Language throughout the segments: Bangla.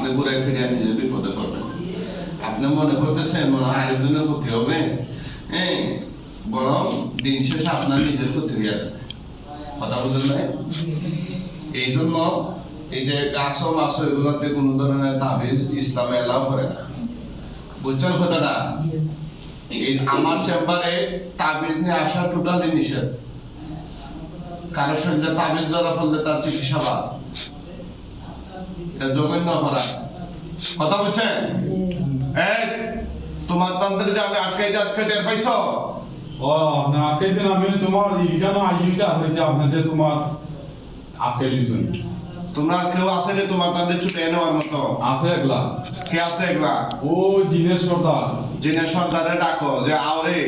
আপনি ঘুরে ফিরে নিজে বিপদে পড়বেন। আপনি মনে করতেছেন, মনে হয় আরেকজনের ক্ষতি হবে। হ্যাঁ বরং দিন শেষে আপনার নিজের ক্ষতি হয়ে যাবে। কথা বুঝলেন না এই জন্য এই যে গাছ মাছ এগুলোতে কোনো ধরনের তাবিজ ইসলামে এলাও করে না। বুঝছেন কথাটা? এই আমার চেম্বারে তাবিজ নিয়ে আসা টোটালি নিষেধ। কারও শরীরে তাবিজ ধরা ফেললে তার চিকিৎসা বাদ। এটা জঘন্য অপরাধ কথা এই তোমার তন্ত্রে যে আমি আটকাই আজকে টের পাইছো? ও না আমি তোমার ইখানে আইটা হয়েছে আপনাদের তোমার দিছেন তোমরা কেউ আসেনি তোমার তন্ত্রে ছুটে নেওয়ার মতো? আছে একলা? কে আছে এগুলা ও জিনের সর্দার। জিনের সন্তানে ডাকো যে আওরে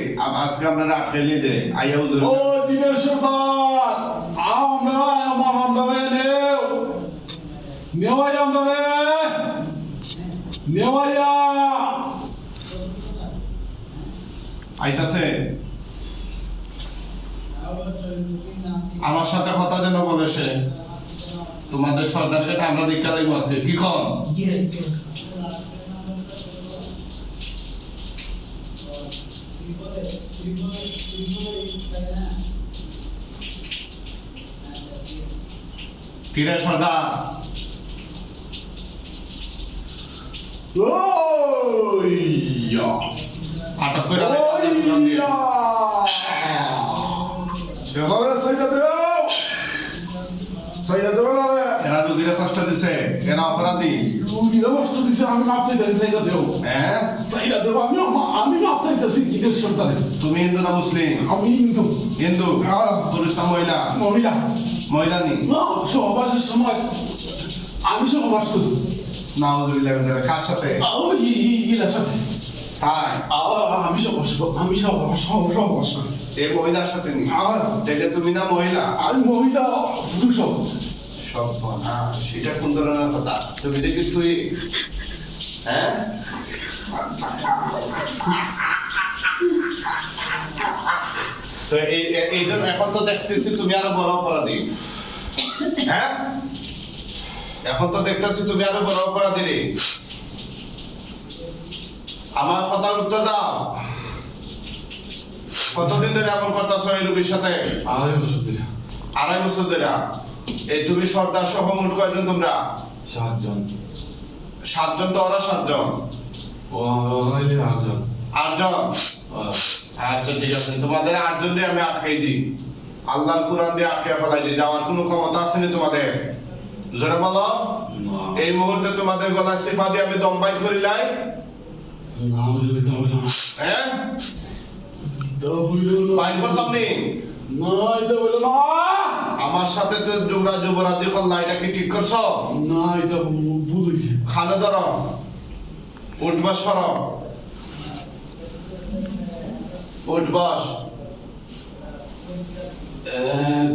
আজকে আমরা আটকাইলি দে আইয়া ও জিনের সর্দার আমরা আমার আমরা নেও। নেওয়াই আমরা রে নেওয়াইয়া আইতাছে আমার সাথে কথা যেন বলে সে। তোমাদের সর্দারকে আমরা দেখা লাগবো আজকে। কি কন? কিরে সর্দার? ওইয়া আটক করে। ওইয়া সেভাবে সাইডা দেও সাইডা দেও না এরা রুগীরা কষ্ট দিছে এরা অপরাধী রুগীরা কষ্ট দিছে আমি মাপ চাইতেছি সাইডা দেও হ্যাঁ সাইডা দেও আমি আমি মাপ চাইতেছি জিনের সর্দারে তুমি হিন্দু না মুসলিম আমি হিন্দু হ্যাঁ। পুরুষ না মহিলা মহিলা মহিলা নি না সহবাসের সময় আমি সহবাস করি নাউজুবিল্লাহ মিন। কার সাথে? ওই ইলার সাথে তাই? আমি করি আমি সহ- সহবাস করি এই মহিলার সাথে নি? তাইলে তুমি না মহিলা? আমি মহিলা পুরুষ। সব না সেটা কোন ধরনের কথা? তুমি দেখি তুই হ্যাঁ? তো এই এখন তো দেখতেছি তুমি আরও বড় অপরাধী। হ্যাঁ? এখন তো দেখতেছি তুমি আরও বড় অপরাধী রে। আমার কথার উত্তর দাও। কতদিন ধরে এমন করতেছ এই রুগীর সাথে? আড়াই বছর ধরে। আড়াই বছর ধরে? এই তুমি সর্দার সহ মোট কয়জন তোমরা? সাতজন। সাতজন তো ওরা সাতজন। আটজন। আটজন? আচ্ছা ঠিক আছে। তোমাদের আটজন দিয়ে আমি আটকাই দিই। আল্লাহর কোরআন দিয়ে আটকে ফেলাই দিই। যাওয়ার কোনো ক্ষমতা আছে না তোমাদের? জোরে বলো এই মুহূর্তে তোমাদের গলায় সিফা দিয়ে আমি দম বাইর করিলাই তো হ্যাঁ? তো বাইর করতাম নি? না এটা হইল না। আমার সাথে তো তোমরা যুবরাজি করলা এটা কি ঠিক করছ? না এটা ভুল হয়েছে খানে ধরো। উঠবা সর। উঠবাস। এক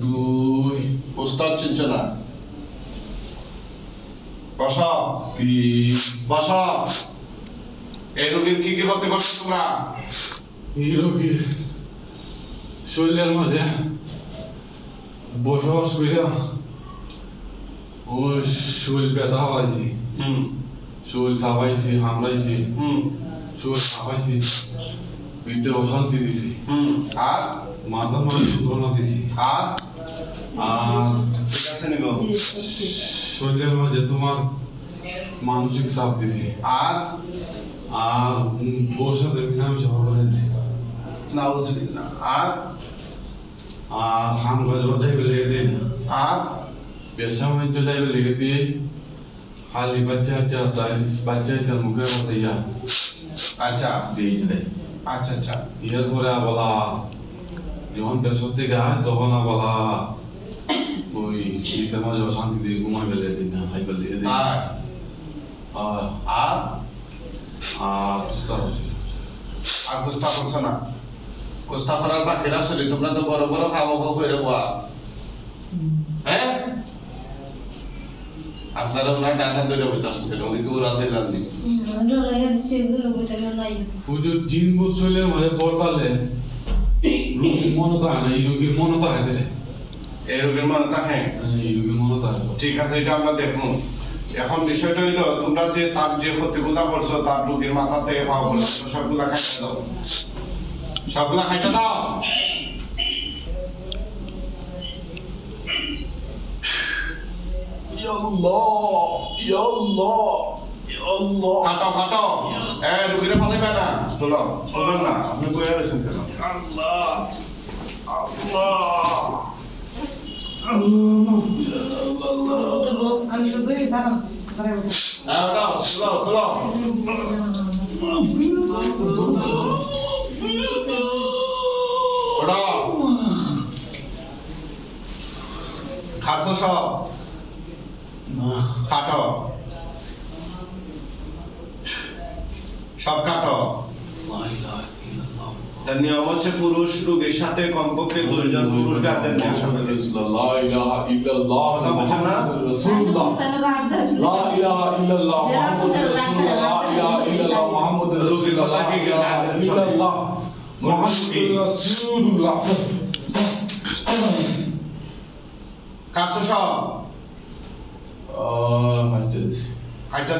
দুই। উস্তাদ চিনছ না? বস। তিন। বস। এই রোগীর কি কি ক্ষতি করছ তোমরা? এই রোগীর শরীরের মাঝে বসবাস করিয়া ওই শরীর ব্যথা হওয়াইছি হুম। শরীর চাপাইছি হামলাইছি হুম। শরীর চাপাইছি পিঠে অশান্তি দিছি। হুম। আর? মাথা মাথা যন্ত্রণা দিছি আর? আর ঠিক আছে নিগো শরীরের মাঝে তোমার মানসিক চাপ দিছি। আর? আর ওর সাথে মিলামিশা ভালো দিছি নাউজুবিল্লাহ আর? আর খান বাজার যাইবে লেগে না। আর? ব্যবসা বাণিজ্য যাইবে লেগে দিয়ে খালি বাচ্চা বাচ্চা তাই বাচ্চা বাচ্চা মুখে কথা ইয়া আচ্ছা। দিয়ে যায়। আচ্ছা আচ্ছা। ইয়ার পরে বলা যখন পেশর থেকে আয় তখন বলা ওই ইতে মাঝে শান্তি দিয়ে ঘুমাই বেলে দিন না হাই বেলে দিন আর? আর? আর? বুঝতে পারছি আর কুস্তা করছ না? কুস্তা করার বাকি তোমরা তো বড় বড় খাওয়া খাওয়া করে হ্যাঁ? আপনারা ওনার ডাকা কেন উনি কি উড়াল দিলাম নি জিন মাঝে পড়তালে রোগীর মনে থাকে না এই রোগীর মনে থাকে এই রোগের মানে থাকে এই রোগীর মনে যায় ঠিক আছে এটা আমরা দেখব। এখন বিষয়টা হইল তোমরা যে তার যে ক্ষতিগুলা করছ তার রোগীর মাথা থেকে পাওয়া পর্যন্ত সবগুলা খাইতে দাও। সবগুলা খাইতে দাও। খাটো খাটো। এ রুগীরে ফালাইবে না। তোলো তোলো না আপনি বইয়া রয়েছেন কেন? আমি শুধুই দাঁড়ান হ্যাঁ তোলো তোলো ওটাও খাটছো সব? না কাটো সব কাটো লা ইলাহা ইল্লাল্লাহ তার নিয়ম হচ্ছে পুরুষ রোগীর সাথে কমপক্ষে দুইজন পুরুষ গার্জেন নিয়ে লা ইলাহা ইল্লাল্লাহ না? রাসূলুল্লাহ লা ইলাহা ইল্লাল্লাহ মুহাম্মাদুর রাসূলুল্লাহ লা ইলাহা ইল্লাল্লাহ মুহাম্মাদুর রাসূলুল্লাহ লা ইলাহা ইল্লাল্লাহ মুহাম্মাদুর রাসূলুল্লাহ কাটছো সব? আহ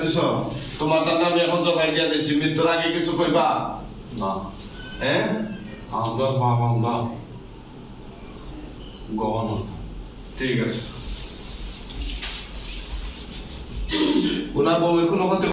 দিছ। তোমার তার নামে এখন জবাই দিয়া দিচ্ছি মৃত্যুর আগে কিছু কইবা? না। এ? আমরা পাপ আমরা গভর্নর ঠিক আছে। ওনার বউয়ের কোনো ক্ষতি